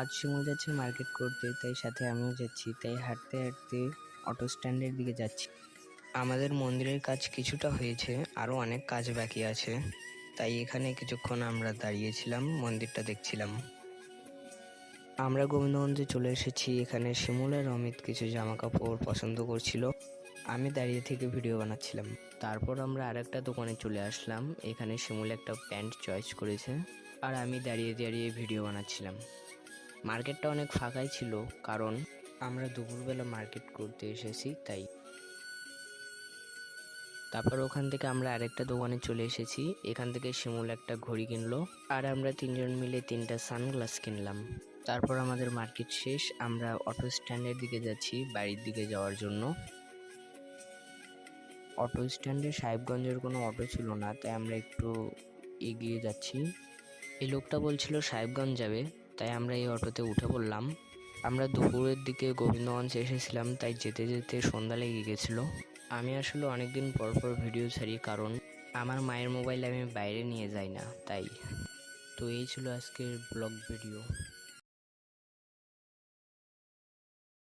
আজ শিমুল যাচ্ছে মার্কেট করতে, তাই সাথে আমিও যাচ্ছি। তাই হাঁটতে হাঁটতে অটো স্ট্যান্ডের দিকে যাচ্ছি। আমাদের মন্দিরের কাজ কিছুটা হয়েছে আরও অনেক কাজ বাকি আছে। তাই এখানে কিছুক্ষণ আমরা দাঁড়িয়েছিলাম, মন্দিরটা দেখছিলাম। আমরা গোবিন্দগঞ্জে চলে এসেছি, এখানে শিমুল আর অমিত কিছু জামা কাপড় পছন্দ করছিল। আমি দাঁড়িয়ে থেকে ভিডিও বানাচ্ছিলাম। তারপর আমরা আরেকটা দোকানে চলে আসলাম, এখানে শিমুল একটা প্যান্ট চয়েস করেছে। আর আমি দাঁড়িয়ে দাঁড়িয়ে ভিডিও বানাচ্ছিলাম। মার্কেটটা অনেক ফাঁকাই ছিল, কারণ আমরা দুপুরবেলা মার্কেট করতে এসেছি, তাই। তারপর ওখান থেকে আমরা আরেকটা দোকানে চলে এসেছি, এখান থেকে শিমুল একটা ঘড়ি কিনলো, আর আমরা তিনজন মিলে তিনটা সানগ্লাস কিনলাম। তারপর আমাদের মার্কেট শেষ, আমরা অটো স্ট্যান্ডের দিকে যাচ্ছি বাড়ির দিকে যাওয়ার জন্য। অটো স্ট্যান্ডে সাহেবগঞ্জের কোনো অটো ছিল না, তাই আমরা একটু এগিয়ে যাচ্ছি। এই লোকটা বলছিল, সাহেবগঞ্জ যাবে। তাই আমরা এই অটোতে উঠে পড়লাম। আমরা দুপুরের দিকে গোবিন্দগঞ্জ এসেছিলাম, তাই যেতে যেতে সন্ধ্যা লেগে গেছিল। আমি আসলে অনেকদিন পর পর ভিডিও ছাড়ি, কারণ আমার মায়ের মোবাইল আমি বাইরে নিয়ে যাই না, তাই। তো এই ছিল আজকের ব্লগ ভিডিও